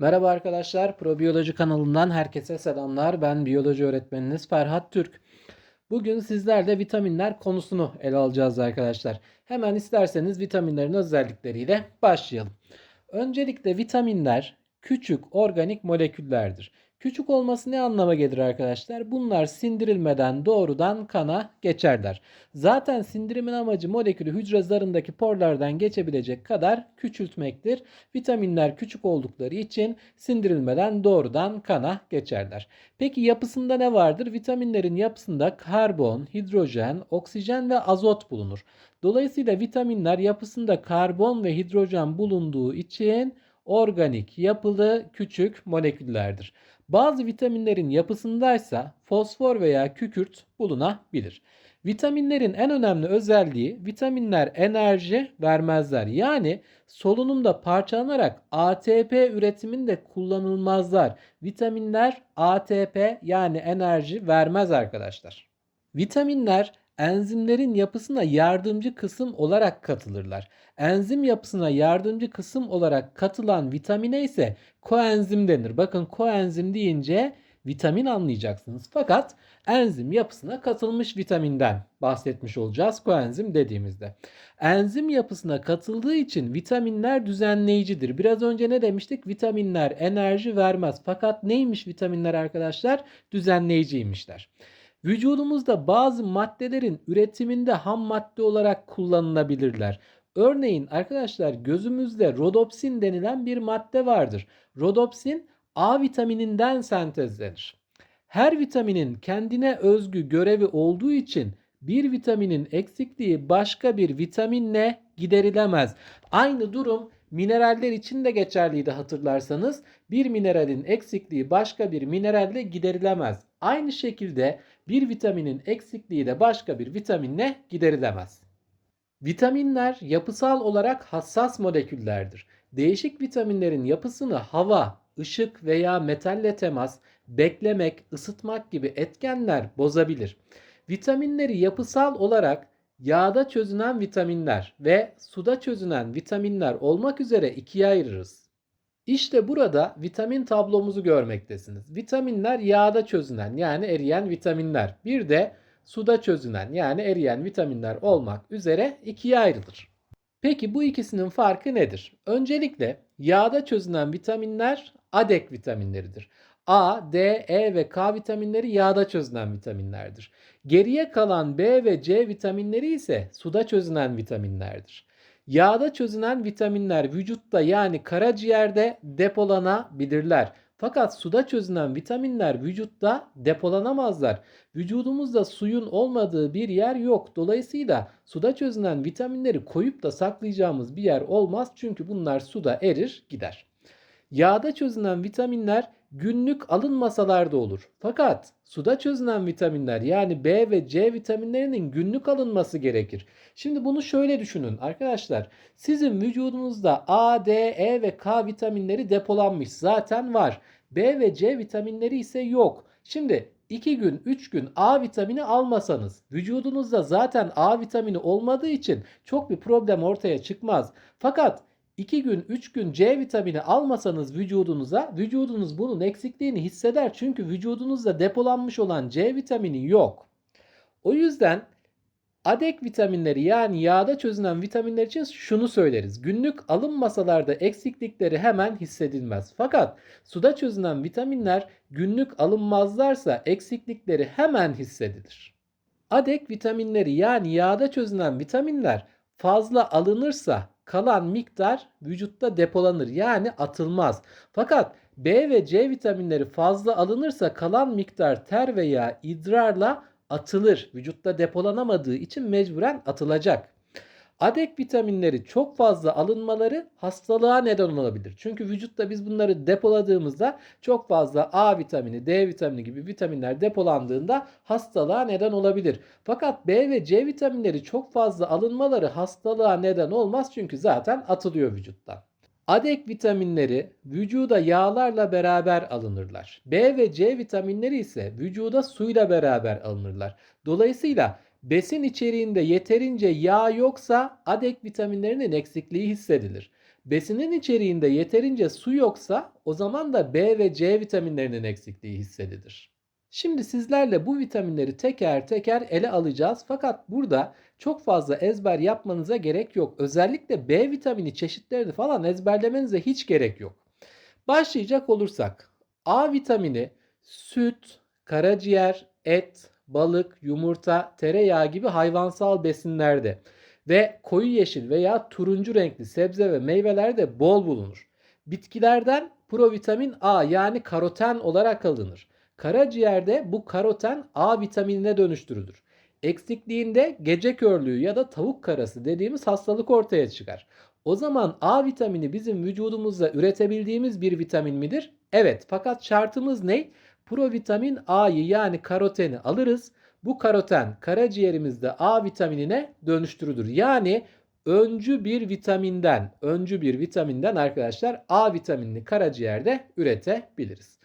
Merhaba arkadaşlar, Probiyoloji kanalından herkese selamlar. Ben biyoloji öğretmeniniz Ferhat Türk. Bugün sizlerle vitaminler konusunu ele alacağız arkadaşlar. Hemen isterseniz vitaminlerin özellikleriyle başlayalım. Öncelikle vitaminler küçük organik moleküllerdir. Küçük olması ne anlama gelir arkadaşlar? Bunlar sindirilmeden doğrudan kana geçerler. Zaten sindirimin amacı molekülü hücre zarındaki porlardan geçebilecek kadar küçültmektir. Vitaminler küçük oldukları için sindirilmeden doğrudan kana geçerler. Peki yapısında ne vardır? Vitaminlerin yapısında karbon, hidrojen, oksijen ve azot bulunur. Dolayısıyla vitaminler yapısında karbon ve hidrojen bulunduğu için organik, yapılı, küçük moleküllerdir. Bazı vitaminlerin yapısındaysa fosfor veya kükürt bulunabilir. Vitaminlerin en önemli özelliği vitaminler enerji vermezler. Yani solunumda parçalanarak ATP üretiminde kullanılmazlar. Vitaminler ATP yani enerji vermez arkadaşlar. Vitaminler enzimlerin yapısına yardımcı kısım olarak katılırlar. Enzim yapısına yardımcı kısım olarak katılan vitamine ise koenzim denir. Bakın koenzim deyince vitamin anlayacaksınız. Fakat enzim yapısına katılmış vitaminden bahsetmiş olacağız koenzim dediğimizde. Enzim yapısına katıldığı için vitaminler düzenleyicidir. Biraz önce ne demiştik? Vitaminler enerji vermez. Fakat neymiş vitaminler arkadaşlar? Düzenleyiciymişler. Vücudumuzda bazı maddelerin üretiminde ham madde olarak kullanılabilirler. Örneğin arkadaşlar gözümüzde rodopsin denilen bir madde vardır. Rodopsin A vitamininden sentezlenir. Her vitaminin kendine özgü görevi olduğu için bir vitaminin eksikliği başka bir vitaminle giderilemez. Aynı durum mineraller için de geçerliydi hatırlarsanız. Bir mineralin eksikliği başka bir mineralle giderilemez. Aynı şekilde bir vitaminin eksikliği de başka bir vitaminle giderilemez. Vitaminler yapısal olarak hassas moleküllerdir. Değişik vitaminlerin yapısını hava, ışık veya metalle temas, beklemek, ısıtmak gibi etkenler bozabilir. Vitaminleri yapısal olarak yağda çözünen vitaminler ve suda çözünen vitaminler olmak üzere ikiye ayırırız. İşte burada vitamin tablomuzu görmektesiniz. Vitaminler yağda çözünen yani eriyen vitaminler. Bir de suda çözünen yani eriyen vitaminler olmak üzere ikiye ayrılır. Peki bu ikisinin farkı nedir? Öncelikle yağda çözünen vitaminler adek vitaminleridir. A, D, E ve K vitaminleri yağda çözünen vitaminlerdir. Geriye kalan B ve C vitaminleri ise suda çözünen vitaminlerdir. Yağda çözünen vitaminler vücutta yani karaciğerde depolanabilirler. Fakat suda çözünen vitaminler vücutta depolanamazlar. Vücudumuzda suyun olmadığı bir yer yok. Dolayısıyla suda çözünen vitaminleri koyup da saklayacağımız bir yer olmaz. Çünkü bunlar suda erir gider. Yağda çözünen vitaminler günlük alınmasalar da olur. Fakat suda çözünen vitaminler yani B ve C vitaminlerinin günlük alınması gerekir. Şimdi bunu şöyle düşünün arkadaşlar. Sizin vücudunuzda A, D, E ve K vitaminleri depolanmış zaten var. B ve C vitaminleri ise yok. Şimdi 2 gün 3 gün A vitamini almasanız vücudunuzda zaten A vitamini olmadığı için çok bir problem ortaya çıkmaz. Fakat 2 gün 3 gün C vitamini almasanız vücudunuza vücudunuz bunun eksikliğini hisseder. Çünkü vücudunuzda depolanmış olan C vitamini yok. O yüzden adek vitaminleri yani yağda çözünen vitaminler için şunu söyleriz. Günlük alınmasalarda eksiklikleri hemen hissedilmez. Fakat suda çözünen vitaminler günlük alınmazlarsa eksiklikleri hemen hissedilir. Adek vitaminleri yani yağda çözünen vitaminler fazla alınırsa kalan miktar vücutta depolanır yani atılmaz. Fakat B ve C vitaminleri fazla alınırsa kalan miktar ter veya idrarla atılır. Vücutta depolanamadığı için mecburen atılacak. Adek vitaminleri çok fazla alınmaları hastalığa neden olabilir. Çünkü vücutta biz bunları depoladığımızda çok fazla A vitamini, D vitamini gibi vitaminler depolandığında hastalığa neden olabilir. Fakat B ve C vitaminleri çok fazla alınmaları hastalığa neden olmaz çünkü zaten atılıyor vücuttan. Adek vitaminleri vücuda yağlarla beraber alınırlar. B ve C vitaminleri ise vücuda suyla beraber alınırlar. Dolayısıyla besin içeriğinde yeterince yağ yoksa adek vitaminlerinin eksikliği hissedilir. Besinin içeriğinde yeterince su yoksa o zaman da B ve C vitaminlerinin eksikliği hissedilir. Şimdi sizlerle bu vitaminleri teker teker ele alacağız. Fakat burada çok fazla ezber yapmanıza gerek yok. Özellikle B vitamini çeşitlerini falan ezberlemenize hiç gerek yok. Başlayacak olursak A vitamini süt, karaciğer, et, balık, yumurta, tereyağı gibi hayvansal besinlerde ve koyu yeşil veya turuncu renkli sebze ve meyvelerde bol bulunur. Bitkilerden provitamin A yani karoten olarak alınır. Karaciğerde bu karoten A vitaminine dönüştürülür. Eksikliğinde gece körlüğü ya da tavuk karası dediğimiz hastalık ortaya çıkar. O zaman A vitamini bizim vücudumuzda üretebildiğimiz bir vitamin midir? Evet. Fakat şartımız ne? Provitamin A'yı yani karoteni alırız. Bu karoten karaciğerimizde A vitaminine dönüştürülür. Yani öncü bir vitaminden, öncü bir vitaminden arkadaşlar A vitaminini karaciğerde üretebiliriz.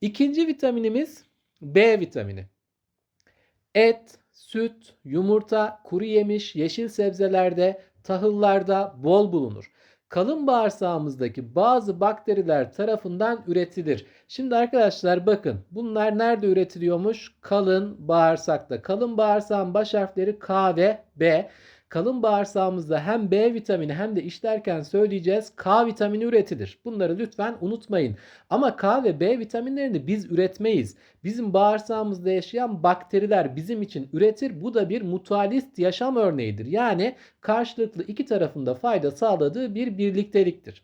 İkinci vitaminimiz B vitamini. Et, süt, yumurta, kuru yemiş, yeşil sebzelerde, tahıllarda bol bulunur. Kalın bağırsağımızdaki bazı bakteriler tarafından üretilir. Şimdi arkadaşlar bakın bunlar nerede üretiliyormuş? Kalın bağırsakta. Kalın bağırsağın baş harfleri K ve B. Kalın bağırsağımızda hem B vitamini hem de işlerken söyleyeceğiz K vitamini üretilir. Bunları lütfen unutmayın. Ama K ve B vitaminlerini biz üretmeyiz. Bizim bağırsağımızda yaşayan bakteriler bizim için üretir. Bu da bir mutualist yaşam örneğidir. Yani karşılıklı iki tarafında fayda sağladığı bir birlikteliktir.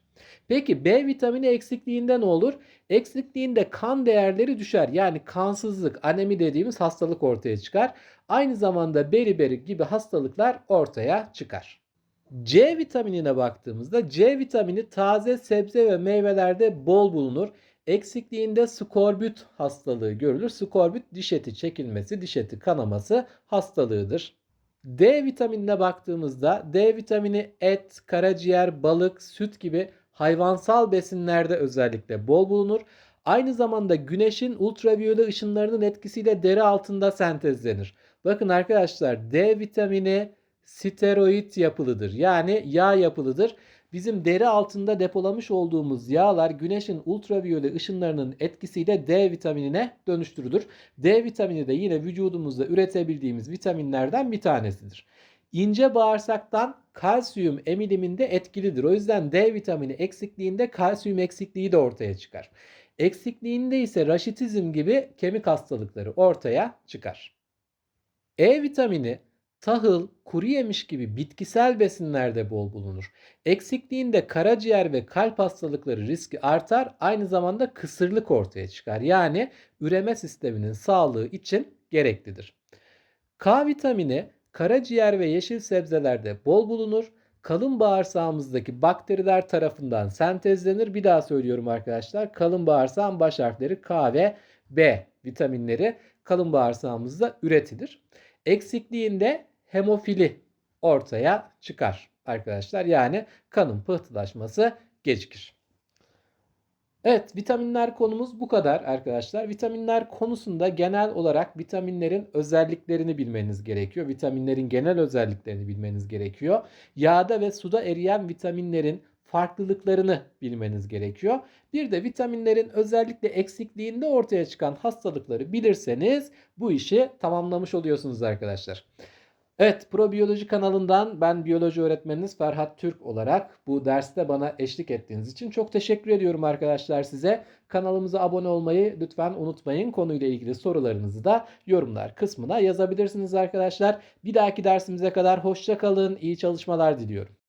Peki B vitamini eksikliğinde ne olur? Eksikliğinde kan değerleri düşer. Yani kansızlık, anemi dediğimiz hastalık ortaya çıkar. Aynı zamanda beriberi gibi hastalıklar ortaya çıkar. C vitaminine baktığımızda C vitamini taze sebze ve meyvelerde bol bulunur. Eksikliğinde skorbut hastalığı görülür. Skorbut diş eti çekilmesi, diş eti kanaması hastalığıdır. D vitaminine baktığımızda D vitamini et, karaciğer, balık, süt gibi hayvansal besinlerde özellikle bol bulunur. Aynı zamanda güneşin ultraviyole ışınlarının etkisiyle deri altında sentezlenir. Bakın arkadaşlar D vitamini steroid yapılıdır. Yani yağ yapılıdır. Bizim deri altında depolamış olduğumuz yağlar güneşin ultraviyole ışınlarının etkisiyle D vitaminine dönüştürülür. D vitamini de yine vücudumuzda üretebildiğimiz vitaminlerden bir tanesidir. İnce bağırsaktan kalsiyum emiliminde etkilidir. O yüzden D vitamini eksikliğinde kalsiyum eksikliği de ortaya çıkar. Eksikliğinde ise raşitizm gibi kemik hastalıkları ortaya çıkar. E vitamini tahıl, kuru yemiş gibi bitkisel besinlerde bol bulunur. Eksikliğinde karaciğer ve kalp hastalıkları riski artar. Aynı zamanda kısırlık ortaya çıkar. Yani üreme sisteminin sağlığı için gereklidir. K vitamini karaciğer ve yeşil sebzelerde bol bulunur. Kalın bağırsağımızdaki bakteriler tarafından sentezlenir. Bir daha söylüyorum arkadaşlar. Kalın bağırsağın baş harfleri K ve B vitaminleri kalın bağırsağımızda üretilir. Eksikliğinde hemofili ortaya çıkar arkadaşlar. Yani kanın pıhtılaşması gecikir. Evet vitaminler konumuz bu kadar arkadaşlar. Vitaminler konusunda genel olarak vitaminlerin özelliklerini bilmeniz gerekiyor. Vitaminlerin genel özelliklerini bilmeniz gerekiyor. Yağda ve suda eriyen vitaminlerin farklılıklarını bilmeniz gerekiyor. Bir de vitaminlerin özellikle eksikliğinde ortaya çıkan hastalıkları bilirseniz bu işi tamamlamış oluyorsunuz arkadaşlar. Evet, Probiyoloji kanalından ben biyoloji öğretmeniniz Ferhat Türk olarak bu derste bana eşlik ettiğiniz için çok teşekkür ediyorum arkadaşlar size. Kanalımıza abone olmayı lütfen unutmayın. Konuyla ilgili sorularınızı da yorumlar kısmına yazabilirsiniz arkadaşlar. Bir dahaki dersimize kadar hoşça kalın, iyi çalışmalar diliyorum.